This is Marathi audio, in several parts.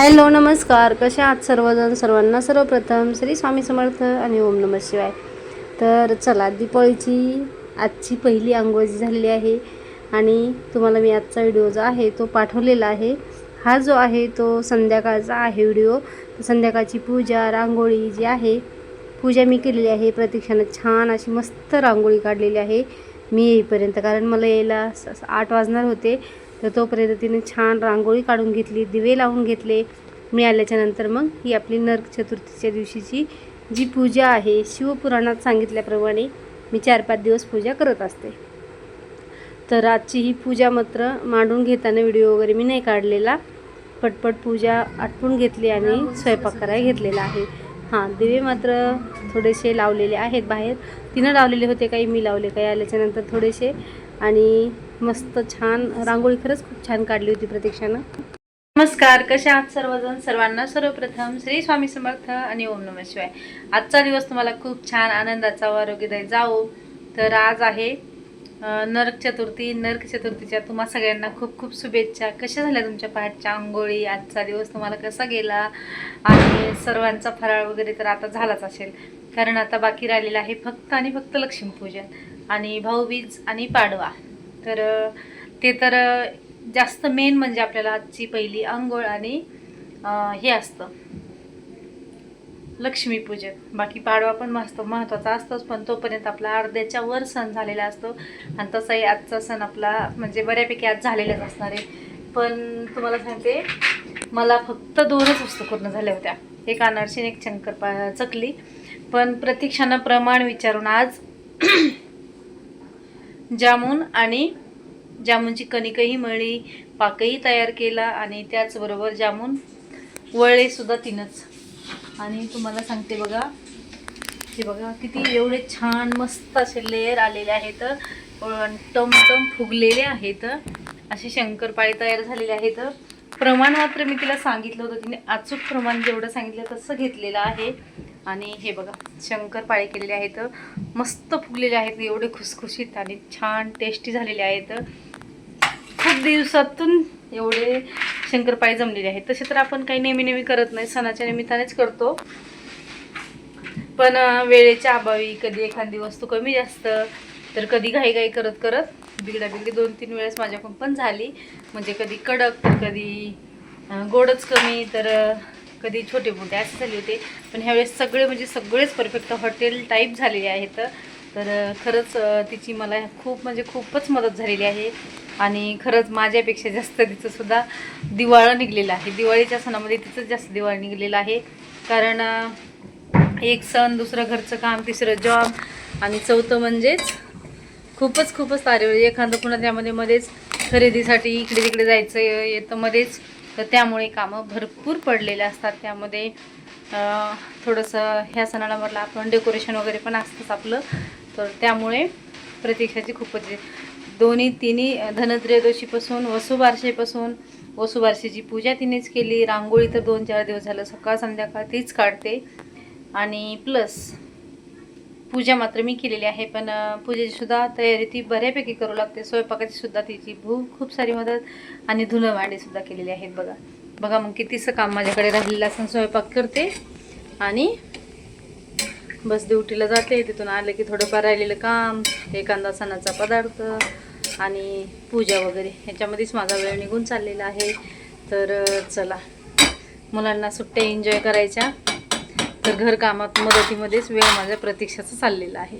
हॅलो नमस्कार. कशा आहात सर्वजण? सर्वांना सर्वप्रथम श्री स्वामी समर्थ आणि ओम नम शिवाय. तर चला दीपावलीची आजची पहिली आंघोळ जी झालेली आहे आणि तुम्हाला मी आजचा व्हिडिओ जो आहे तो पाठवलेला आहे. हा जो आहे तो संध्याकाळचा आहे व्हिडिओ. संध्याकाळची पूजा रांगोळी जी आहे पूजा मी केलेली आहे. प्रतीक्षानं छान अशी मस्त रांगोळी काढलेली आहे. मी येईपर्यंत कारण मला यायला स- आठ वाजणार होते. तर तोपर्यंत तिने छान रांगोळी काढून घेतली दिवे लावून घेतले. मी नंतर मग ही आपली नरक चतुर्थीच्या दिवशीची जी पूजा आहे शिवपुराणात सांगितल्याप्रमाणे मी चार पाच दिवस पूजा करत असते. तर आजची ही पूजा मात्र मांडून घेताना व्हिडिओ वगैरे मी नाही काढलेला. पटपट पूजा आटपून घेतली आणि स्वयंपाक करायला घेतलेला आहे. हां दिवे मात्र थोडेसे लावलेले आहेत बाहेर. तिनं लावलेले होते काही मी लावले काही. आल्याच्यानंतर थोडेसे आणि मस्त छान रांगोळी खरंच खूप छान काढली होती प्रतीक्षानं. नमस्कार कशा आहात सर्वजण? सर्वांना सर्वप्रथम श्री स्वामी समर्थ आणि ओम नम शिवाय. आजचा दिवस तुम्हाला खूप छान आनंदाचा व आरोग्यदायी जाओ तर आज आहे नरक चतुर्थी. नरक चतुर्थीच्या तुम्हा सगळ्यांना खूप खूप शुभेच्छा. कशा झाल्या तुमच्या पहाटच्या आंघोळी? आजचा दिवस तुम्हाला कसा गेला? आणि सर्वांचा फराळ वगैरे तर आता झालाच असेल. कारण आता बाकी राहिलेलं आहे फक्त आणि फक्त लक्ष्मीपूजन आणि भाऊबीज आणि पाडवा. तर ते तर जास्त मेन म्हणजे आपल्याला आजची पहिली आंघोळ आणि हे असतं. लक्ष्मीपूजन बाकी पाडवा पण मस्त महत्त्वाचा असतोच पण तोपर्यंत आपला अर्ध्याच्या वर सण झालेला असतो. आणि तसाही आजचा सण आपला म्हणजे बऱ्यापैकी आज झालेलाच असणार आहे. पण तुम्हाला सांगते मला फक्त दोनच वस्तू पूर्ण झाल्या होत्या. एक अनारशी एक शंकरपा चकली. पण प्रतीक्षानं प्रमाण विचारून आज जामून आणि जामूनची कणिकही मळली पाकही तयार केला आणि त्याचबरोबर जामून वळलेसुद्धा तीनच. आणि तुम्हाला सांगते बघा हे बघा किती एवढे छान मस्त असे लेअर आलेले आहेत. टमटम फुगलेले आहेत. असे शंकरपाळे तयार झालेले आहेत. प्रमाण मात्र मी तिला सांगितलं होतं तिने अचूक प्रमाण जेवढं सांगितलं तसं घेतलेलं आहे. आणि हे बघा शंकरपाळे केलेले आहेत. मस्त फुगलेले आहेत एवढे खुसखुशीत आणि छान टेस्टी झालेले आहेत. खूप दिवसातून एवढे शंकरपाळे जमलेले आहेत. तसे तर आपण काही नेहमी नेहमी करत नाही सणाच्या निमित्तानेच करतो. पण वेळेच्या अभावी कधी एखादी वस्तू कमी जास्त तर कधी घाई करत करत बिगडा बिगडी दोन तीन वेळेस माझ्याकडून पण झाली. म्हणजे कधी कडक तर कधी गोडच कमी तर कधी छोटे मोठे असे झाले होते. पण ह्यावेळेस सगळे म्हणजे सगळेच परफेक्ट हॉटेल टाईप झालेले आहेत. तर खरंच तिची मला खूप म्हणजे खूपच मदत झालेली आहे. आणि खरंच माझ्यापेक्षा जास्त तिचंसुद्धा दिवाळं निघलेलं आहे. दिवाळीच्या सणामध्ये तिचंच जास्त दिवाळं निघलेलं आहे. कारण एक सण दुसरं घरचं काम तिसरं जॉब आणि चौथं म्हणजेच खूपच खूपच तारेवर. एखादं पुन्हा त्यामध्ये मध्येच खरेदीसाठी इकडे तिकडे जायचं येतं मध्येच तर त्यामुळे कामं भरपूर पडलेले असतात. त्यामध्ये थोडंसं ह्या सणाला म्हटलं आपण डेकोरेशन वगैरे पण असतंच आपलं. तर त्यामुळे प्रतीक्षाची खूपच दोन्ही तिन्ही धनत्रयोदशीपासून वसुबारशेपासून वसुबारशेची पूजा तिनेच केली. रांगोळी तर दोन चार दिवस झालं. सकाळ संध्याकाळ तीच काढते. आणि प्लस पूजा मात्र मी केलेली आहे पण पूजेचीसुद्धा तयारी ती बऱ्यापैकी करू लागते. स्वयंपाकाचीसुद्धा तिची भूक खूप सारी मदत आणि धुणं केलेली आहेत बघा. बघा मग कितीचं काम माझ्याकडे राहिलेलं असं स्वयंपाक करते आणि बस ड्युटीला जाते. तिथून आलं की थोडंफार राहिलेलं काम एखादा सणाचा पदार्थ आणि पूजा वगैरे. ह्याच्यामध्येच माझा वेळ निघून चाललेला आहे. तर चला. मुलांना सुट्ट्या एन्जॉय करायच्या. तर घरकामात मदतीमध्येच वेळ माझ्या प्रतीक्षाचा चाललेला आहे.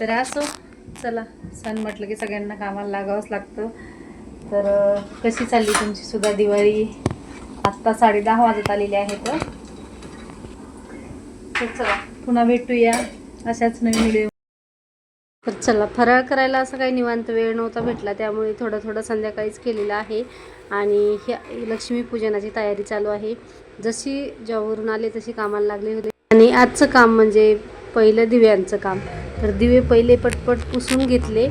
तर असो चला सण म्हटलं की सगळ्यांना कामाला लागावंच लागतं. तर कशी चालली तुमची सुद्धा दिवाळी? आत्ता साडे दहा वाजत आलेली आहेत. तर चला पुन्हा भेटूया अशाच नवीन व्हिडिओ तर चला फराळ करायला असं काही निवांत वेळ नव्हता भेटला त्यामुळे थोडं थोडं संध्याकाळीच केलेलं आहे. आणि हे लक्ष्मीपूजनाची तयारी चालू आहे. जशी जॉबवरून आले तशी कामाला लागले होते. आणि आजचं काम म्हणजे पहिलं दिव्यांचं काम. तर दिवे पहिले पटपट पुसून घेतले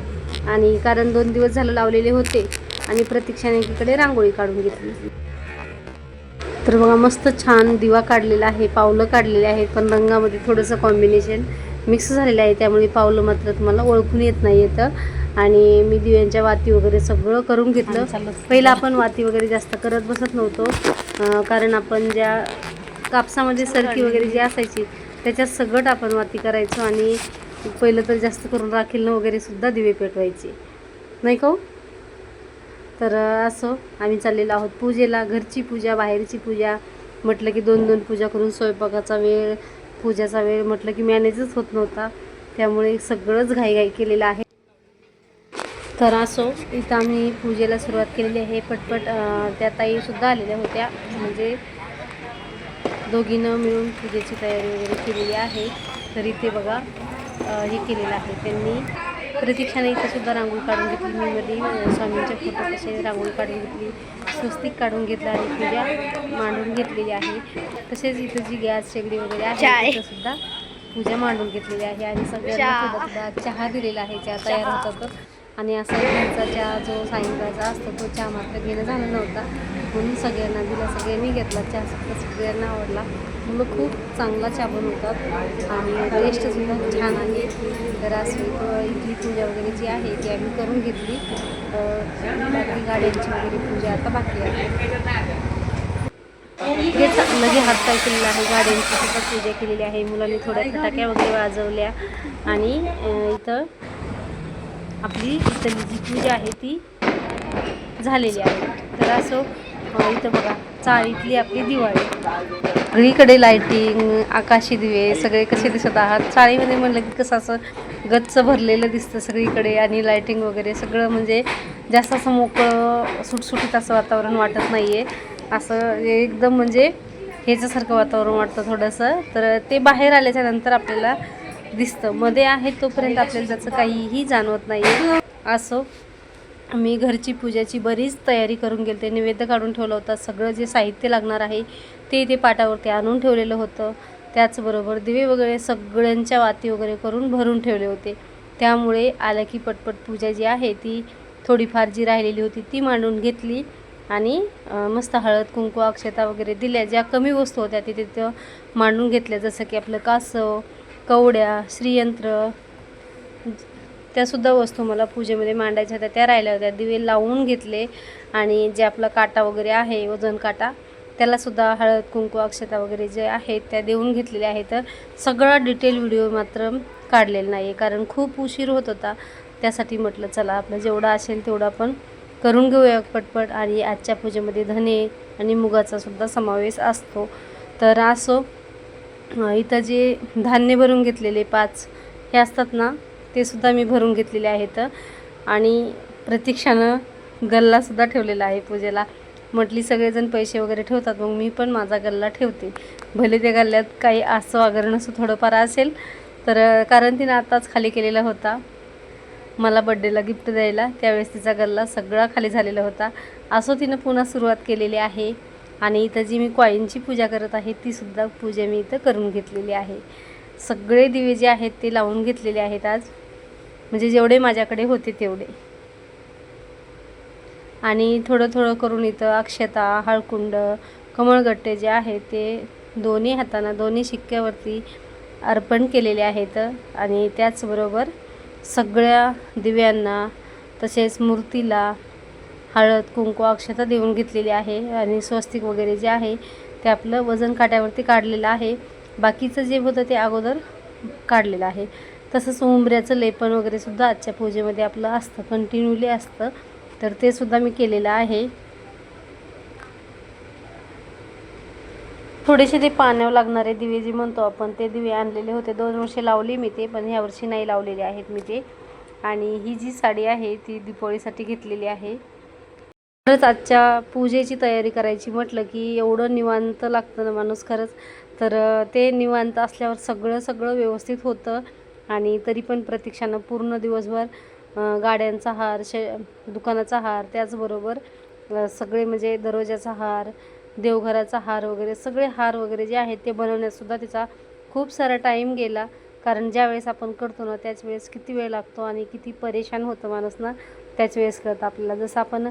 आणि कारण दोन दिवस झालं लावलेले होते आणि प्रतीक्षाने एकीकडे रांगोळी काढून घेतली. तर बघा मस्त छान दिवा काढलेला आहे पावलं काढलेले आहेत पण रंगामध्ये थोडंसं कॉम्बिनेशन मिक्स झालेलं आहे त्यामुळे पावलं मात्र तुम्हाला ओळखून येत नाही येतं आणि मी दिव्यांच्या वाती वगैरे सगळं करून घेतलं. पहिलं आपण वाती वगैरे जास्त करत बसत नव्हतो कारण आपण ज्या कापसामध्ये सरकी वगैरे जी असायची त्याच्यात सगळं आपण वाती करायचो आणि पहिलं तर जास्त करून राखीलनं वगैरे सुद्धा दिवे पेटवायचे. नाही का हो? तर असो आम्ही चाललेलो आहोत पूजेला. घरची पूजा बाहेरची पूजा. म्हटलं की दोन दोन पूजा करून स्वयंपाकाचा वेळ पूजाचा वेळ म्हटलं की मॅनेजच होत नव्हता. त्यामुळे सगळंच घाईघाई केलेलं आहे. तर असो इथं आम्ही पूजेला सुरुवात केलेली आहे. पटपट त्या ताईसुद्धा आलेल्या होत्या. म्हणजे दोघीनं मिळून पूजेची तयारी वगैरे केलेली आहे. तर इथे बघा हे केलेलं आहे. त्यांनी प्रतीक्षाने इथे सुद्धा रांगोळी काढून घेतली. मी मध्ये स्वामींच्या फोटो कसे रांगोळी काढून घेतली स्वस्तिक काढून घेतलं आणि पूजा मांडून घेतलेली आहे. तसेच इथं जी गॅस शेगडी वगैरे आहे सुद्धा पूजा मांडून घेतलेली आहे आणि सगळ्यांना चहा दिलेला आहे. चहा तयार होतात आणि असा घरचा चहा जो सायंकाळचा असतो तो चहा मात्र घेणं झालं नव्हता. म्हणून सगळ्यांना दिला सगळ्यांनी घेतला. चहा सुद्धा सगळ्यांना आवडला. मुलं खूप चांगला चहा बनवतात आणि टेस्टसुद्धा छान आहे. तर असं इथली पूजा वगैरे जी आहे ती आम्ही करून घेतली. बाकी गाड्यांची वगैरे पूजा आता बाकी आहे. हेच लगे म्हणजे हातपाय केलेला आहे गाड्यांची सुद्धा पूजा केलेली आहे. मुलांनी थोड्या फटाक्या वगैरे वाजवल्या. आणि इथं आपली इथली जी पूजा आहे ती झालेली आहे. तर असो इथं बघा. चाळीतली आपली दिवाळी. सगळीकडे लाईटिंग आकाशी दिवे सगळे कसे दिसत आहात? चाळीमध्ये म्हणलं की कसं असं गच्च भरलेलं दिसतं सगळीकडे आणि लाईटिंग वगैरे सगळं म्हणजे जास्त असं मोकळं सुटसुटीत असं वातावरण वाटत नाही आहे असं एकदम म्हणजे ह्याच्यासारखं वातावरण वाटतं थोडंसं. तर ते बाहेर आल्याच्यानंतर आपल्याला दिसतं. मध्ये आहे तोपर्यंत आपल्याला त्याचं काहीही जाणवत नाही आहे असो. मी घरची पूजाची बरीच तयारी करून गेले ते नैवेद्य काढून ठेवला होता. सगळं जे साहित्य लागणार आहे ते इथे पाटावरती आणून ठेवलेलं होतं. त्याचबरोबर दिवे वगैरे सगळ्यांच्या वाती वगैरे करून भरून ठेवले होते. त्यामुळे आलं की पटपट पूजा जी आहे ती थोडीफार जी राहिलेली होती ती मांडून घेतली आणि मस्त हळद कुंकू अक्षता वगैरे दिल्या. ज्या कमी वस्तू होत्या तिथे तिथं मांडून घेतल्या. जसं की आपलं कासव कवड्या श्रीयंत्र त्यासुद्धा वस्तू मला पूजेमध्ये मांडायच्या होत्या. त्या राहिल्या होत्या. दिवे लावून घेतले आणि जे आपला काटा वगैरे आहे वजन काटा त्यालासुद्धा हळद कुंकू अक्षता वगैरे जे आहेत त्या देऊन घेतलेल्या आहेत. तर सगळा डिटेल व्हिडिओ मात्र काढलेला नाही आहे कारण खूप उशीर होत होता. त्यासाठी म्हटलं चला आपलं जेवढं असेल तेवढं आपण करून घेऊया पटपट. आणि आजच्या पूजेमध्ये धने आणि मुगाचा सुद्धा समावेश असतो. तर असो इथं जे धान्य भरून घेतलेले पाच हे असतात ना ते सुद्धा मी भरून घेतलेले आहेत. आणि प्रतीक्षानं गल्लासुद्धा ठेवलेला आहे पूजेला. म्हटली सगळेजण पैसे वगैरे ठेवतात मग मी पण माझा गल्ला ठेवते. भले त्या गल्ल्यात काही असं वगैरे नसं थोडंफार असेल तर कारण तिनं आताच खाली केलेला होता. मला बड्डेला गिफ्ट द्यायला त्यावेळेस तिचा गल्ला सगळा खाली झालेला होता. असो तिनं पुन्हा सुरुवात केलेली आहे. आणि इथं जी मी कॉईनची पूजा करत आहे तीसुद्धा पूजा मी इथं करून घेतलेली आहे. सगळे दिवे जे आहेत ते लावून घेतलेले आहेत आज. म्हणजे जेवढे माझ्याकडे होते तेवढे. आणि थोडं थोडं करून इथं अक्षता हळकुंड कमळगट्टे जे आहेत ते दोन्ही हाताना दोन्ही शिक्क्यावरती अर्पण केलेले आहेत. आणि त्याचबरोबर सगळ्या दिव्यांना तसेच मूर्तीला हळद कुंकू अक्षता देऊन घेतलेली आहे. आणि स्वस्तिक वगैरे जे आहे ते आपलं वजन काट्यावरती काढलेलं आहे. बाकीचं जे होतं ते अगोदर काढलेलं आहे. तसंच उंबऱ्याचं लेपन वगैरे सुद्धा आजच्या पूजेमध्ये आपलं असतं कंटिन्युली असतं. तर ते सुद्धा मी केलेलं आहे. थोडेसे ते पाण्यावर लागणारे दिवे जे म्हणतो आपण ते दिवे आणलेले होते. दोन वर्षे लावले मी ते पण ह्या वर्षी नाही लावलेले आहेत मी ते. आणि ही जी साडी आहे ती दीपावळीसाठी घेतलेली आहे. खरंच आजच्या पूजेची तयारी करायची म्हटलं की एवढं निवांत लागतं ना माणूस. खरंच तर ते निवांत असल्यावर सगळं सगळं व्यवस्थित होतं. आणि तरी पण प्रतीक्षानं पूर्ण दिवसभर गाड्यांचा हार शे दुकानाचा हार त्याचबरोबर सगळे म्हणजे दरवाजाचा हार देवघराचा हार वगैरे सगळे हार वगैरे जे आहेत ते बनवण्यातसुद्धा तिचा खूप सारा टाईम गेला. कारण ज्या वेळेस आपण करतो ना त्याच वेळेस किती वेळ लागतो आणि किती परेशान होतं माणूस ना त्याच वेळेस कळतं आपल्याला. जसं आपण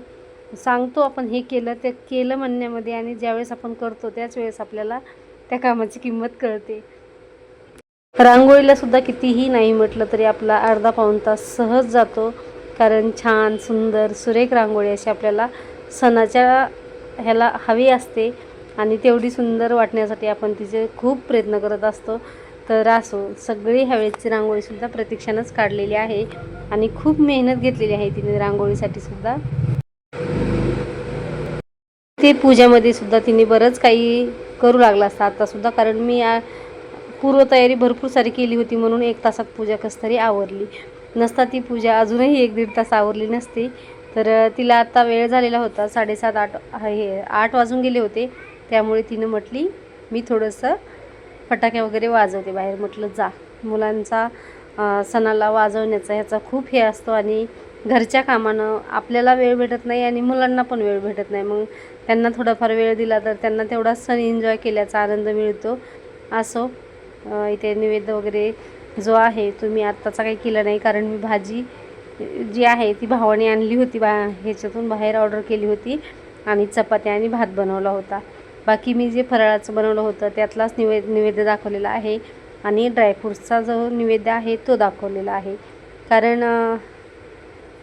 सांगतो आपण हे केलं ते केलं म्हणण्यामध्ये आणि ज्यावेळेस आपण करतो त्याच वेळेस आपल्याला त्या कामाची किंमत कळते. रांगोळीला सुद्धा कितीही नाही म्हटलं तरी आपला अर्धा पाऊण तास सहज जातो. कारण छान सुंदर सुरेख रांगोळी अशी आपल्याला सणाच्या ह्याला हवी असते. आणि तेवढी सुंदर वाटण्यासाठी आपण तिचे खूप प्रयत्न करत असतो. तर असो सगळी ह्यावेळेसची रांगोळीसुद्धा प्रतीक्षानंच काढलेली आहे. आणि खूप मेहनत घेतलेली आहे तिने रांगोळीसाठी सुद्धा. ते पूजामध्ये सुद्धा तिने बरंच काही करू लागला असता आत्तासुद्धा कारण मी पूर्वतयारी भरपूर सारी केली होती म्हणून एक तासात पूजा कसं तरी आवरली. नसता ती पूजा अजूनही एक दीड तास आवरली नसती. तर तिला आत्ता वेळ झालेला होता साडेसात आठ हे आठ वाजून गेले होते. त्यामुळे तिनं म्हटली मी थोडंसं फटाके वगैरे वाजवते बाहेर. म्हटलं जा. मुलांचा सणाला वाजवण्याचा ह्याचा खूप हे असतो आणि घरच्या कामानं आपल्याला वेळ भेटत नाही आणि मुलांना पण वेळ भेटत नाही. मग त्यांना थोडाफार वेळ दिला तर त्यांना तेवढा सण एन्जॉय केल्याचा आनंद मिळतो. असो इथे निवेद्य वगैरे जो आहे तो मी आत्ताचा काही केला नाही कारण मी भाजी जी आहे ती भावाने आणली होती. बा ह्याच्यातून बाहेर ऑर्डर केली होती आणि चपात्या आणि भात बनवला होता. बाकी मी जे फराळाचं बनवलं होतं त्यातलाच निवे निवेद्य दाखवलेला आहे. आणि ड्रायफ्रूट्सचा जो निवेद्य आहे तो दाखवलेला आहे. कारण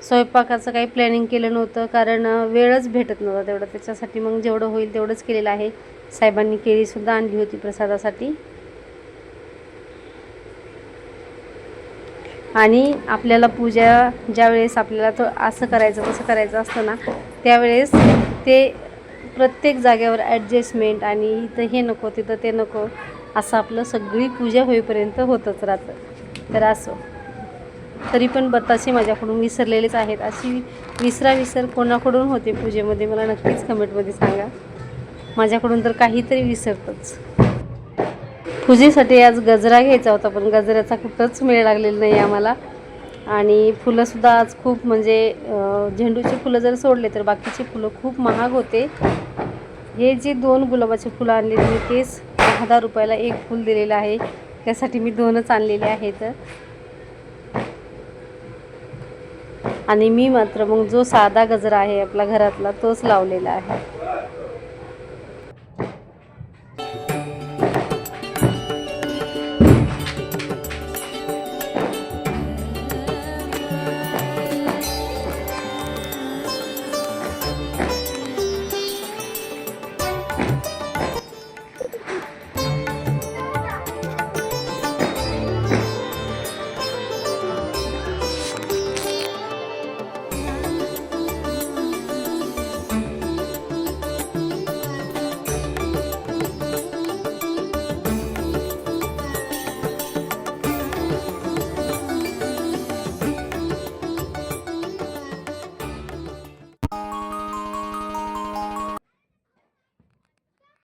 स्वयंपाकाचं काही प्लॅनिंग केलं नव्हतं कारण वेळच भेटत नव्हता तेवढं. त्याच्यासाठी मग जेवढं होईल तेवढंच केलेलं आहे. साहेबांनी केळीसुद्धा आणली होती प्रसादासाठी. आणि आपल्याला पूजा ज्यावेळेस आपल्याला तो असं करायचं तसं करायचं असतं ना त्यावेळेस ते प्रत्येक जागेवर ॲडजस्टमेंट आणि इथं हे नको तिथं ते नको असं आपलं सगळी पूजा होईपर्यंत होतच राहतं. तर असो. तरी पण बतासे माझ्याकडून विसरलेलेच आहेत. अशी विसरा विसर कोणाकडून होते पूजेमध्ये? मला नक्कीच कमेंटमध्ये सांगा. माझ्याकडून तर काहीतरी विसरतंच. पूजेसाठी आज गजरा घ्यायचा होता पण गजऱ्याचा कुठंच मेळ लागलेला नाही आम्हाला. आणि फुलंसुद्धा आज खूप म्हणजे झेंडूची फुलं जर सोडले तर बाकीची फुलं खूप महाग होते. हे जे दोन गुलाबाचे फुलं आणलेली मी तेच दहा दहा रुपयाला एक फुल दिलेलं आहे. त्यासाठी मी दोनच आणलेले आहेत. आणि मी मात्र मग जो साधा गजरा आहे आपला घरातला तोच लावलेला आहे.